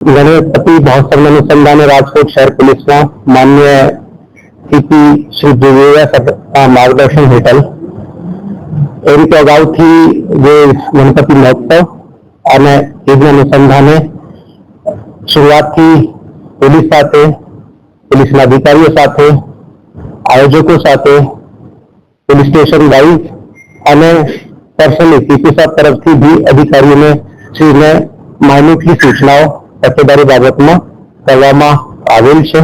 ગણેશપતિ મહોત્સવના અનુસંધાને રાજકોટ શહેર પોલીસના માન્ય સીપી શ્રી દિવ્યા માર્ગદર્શન હેઠળ એ રીતે અગાઉથી જે ગણપતિ મહોત્સવ અને ઈદના અનુસંધાને શરૂઆતથી પોલીસ સાથે પોલીસના અધિકારીઓ સાથે આયોજકો સાથે પોલીસ સ્ટેશન વાઇઝ અને પર્સનલી સીપી સાહેબ તરફથી બી અધિકારીઓને શ્રીને માઇન્યુટલી સૂચનાઓ તકેદારી બાબતમાં કરવામાં આવેલ છે.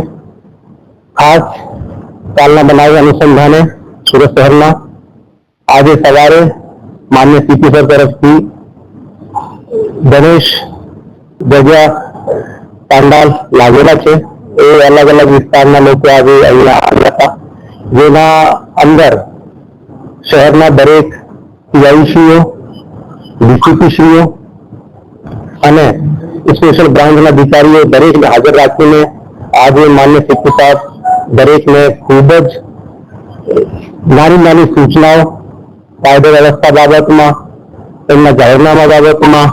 ખાસ કાલના બનાવ અનુસંધાને સુરત શહેરના આજે સવારે માન્ય સીપી સર તરફથી ગણેશ જગ્યા પાંડાલ લાગેલા છે. એ અલગ અલગ વિસ્તારના લોકો આજે અહીંયા આવ્યા હતા. જેના અંદર શહેરના દરેક પીઆઈસીઓ ડીસીપીસીઓ અને સ્પેશિયલ બ્રાન્ચના અધિકારીઓ દરેકને હાજર રાખીને આજે માન્ય શિક્ષક સાહેબ દરેકને ખૂબ જ નાની નાની સૂચનાઓ કાયદો વ્યવસ્થા બાબતમાં તેમના જાહેરનામા બાબતમાં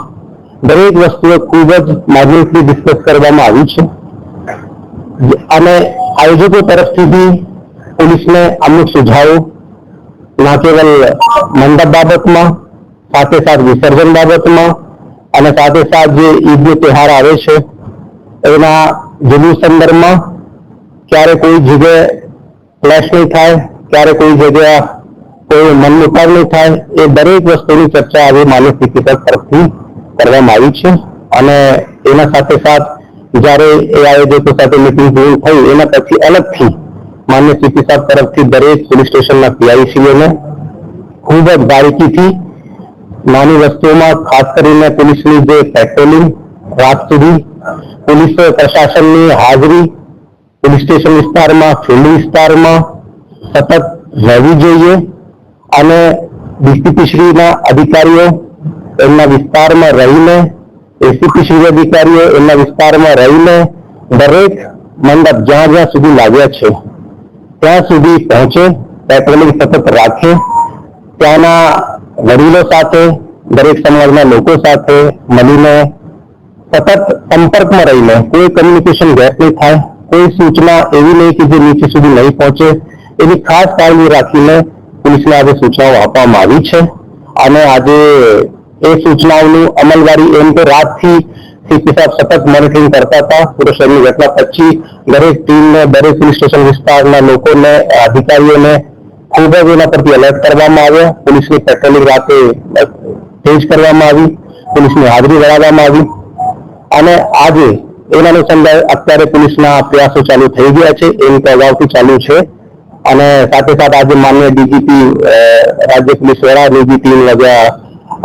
દરેક વસ્તુઓ ખૂબ જ માઇન્યુટલી ડિસ્કસ કરવામાં આવી છે અને આયોજકો તરફથી પોલીસને અમુક સુઝાવો ના કેવલ મંડપ બાબતમાં સાથે સાથ વિસર્જન બાબતમાં અને સાથે સાથ જે ઈદનો તહેવાર આવે છે, એના જુલુસ સંદર્ભમાં ક્યારે કોઈ જગ્યાએ ક્લેશ નહીં થાય, ક્યારે કોઈ જગ્યા કોઈ મનમુટાવ નહીં થાય, એ દરેક વસ્તુની ચર્ચા આજે માનવ શિક્ષક તરફથી કરવામાં આવી છે. અને એના સાથે સાથ જ્યારે એ આયોજકો સાથે મિટિંગ થઈ, એના પછી અલગથી માન્ય સીપી તરફથી દરેક પોલીસ સ્ટેશનના પીઆઈસીઓને ખૂબ જ બારીકીથી નાની વસ્તુઓમાં, ખાસ કરીને પોલીસની જે પેટ્રોલિંગ રાત સુધી, પોલીસ પ્રશાસનની હાજરી, પોલીસ સ્ટેશન વિસ્તારમાં ફિલ્ડ વિસ્તારમાં સતત રહેવી જોઈએ અને ડીસીપીશ્રીના અધિકારીઓ એમના વિસ્તારમાં રહીને એસીપીશ્રી અધિકારીઓ એમના વિસ્તારમાં રહીને દરેક મંડપ જ્યાં જ્યાં સુધી લાગ્યા છે, ત્યાં સુધી પહોંચે પેટ્રોલિંગ સતત રાખે, ત્યાંના વડીલો સાથે, દરેક સમાજના લોકો સાથે મળીને સતત સંપર્કમાં રહીને કોઈ કમ્યુનિકેશન ગેપ નહીં થાય, કોઈ સૂચના એવી નહીં કે જે નીચે સુધી નહીં પહોંચે, એની ખાસ કાળજી રાખીને પોલીસને આજે સૂચનાઓ આપવામાં આવી છે. અને આજે એ સૂચનાઓનું અમલવારી એમ કે રાતથી સીપી સાહેબ સતત મોનિટરિંગ કરતા હતા. પૂરો શહેરની ઘટના પછી દરેક ટીમને, દરેક પોલીસ સ્ટેશન વિસ્તારના લોકોને, અધિકારીઓને ખૂબ જ એના પરથી એલર્ટ કરવામાં આવ્યા. પોલીસની પેટ્રોલિંગ રાતે તેજ કરવામાં આવી. પોલીસની હાજરી વળાવવામાં આવી. અને આજે એના અનુસંધાન અત્યારે પોલીસના પ્રયાસો ચાલુ થઈ ગયા છે. એમ તો અગાઉથી ચાલુ છે. અને સાથે સાથે આજે માન્ય ડીજીપી રાજ્ય પોલીસ વડા ડીજીપી લગ્યા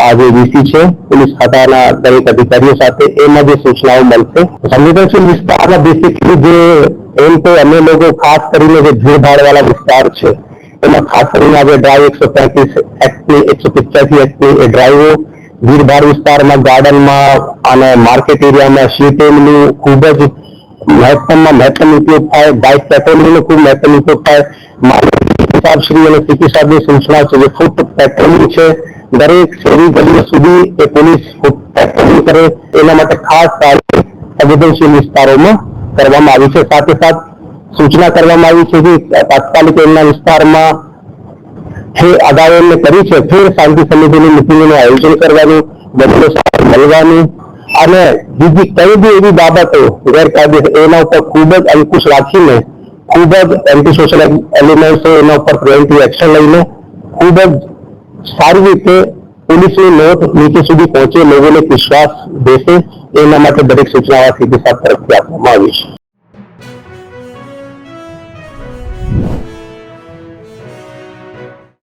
આજે વીસી છે. પોલીસ ખાતાના દરેક અધિકારીઓ સાથે એમાં જે સૂચનાઓ મળશે. સંવેદનશીલ વિસ્તારમાં બેસિકલી જે એમ તો અમે લોકો ખાસ કરીને જે ભીડભાડ વાળા વિસ્તાર છે એમાં ખાસ કરીને આજે ડ્રાઈવ એકસો પેંત્રીસ એક્ટની એકસો પિચ્યાસી એક્ટની એ ડ્રાઈવો ગીરભાર વિસ્તારમાં, ગાર્ડનમાં અને માર્કેટ એરિયામાં શીટેલનું ખૂબ જ મહત્તમમાં મહત્તમ ઉપયોગ થાય. બાઇક પેટ્રોલિંગનો ખૂબ મહત્તમ ઉપયોગ થાય. સાહેબ શ્રી અને સીપી સાહેબની સૂચના છે જે ફૂટ પેટ્રોલિંગ છે. દરેક શેરી ગલીઓ સુધી એ પોલીસ ફૂટ પેટ્રોલિંગ કરે. એના માટે ખાસ સંવેદનશીલ વિસ્તારોમાં કરવામાં આવી છે. સાથે સાથ સૂચના કરવામાં આવી છે કે તાત્કાલિક એમના વિસ્તારમાં જે અગાઉ એમને કરી છે ફેર શાંતિ સમિતિની મિટિંગનું આયોજન કરવાનું બધો સાથે મળવાનું અને બીજી કઈ બી એવી બાબતો ગેરકાયદેસર એના ઉપર ખૂબ જ અંકુશ રાખીને ખૂબ જ એન્ટી સોશિયલ એલિમેન્ટ્સ એના ઉપર પ્રિવેન્ટિવ એક્શન લઈને ખૂબ જ સારી રીતે પોલીસની નોટ નીચે સુધી પહોંચે લોકોને વિશ્વાસ દેશે એના માટે દરેક સૂચનાઓ સીધી સાહેબ તરફથી આપવામાં આવી છે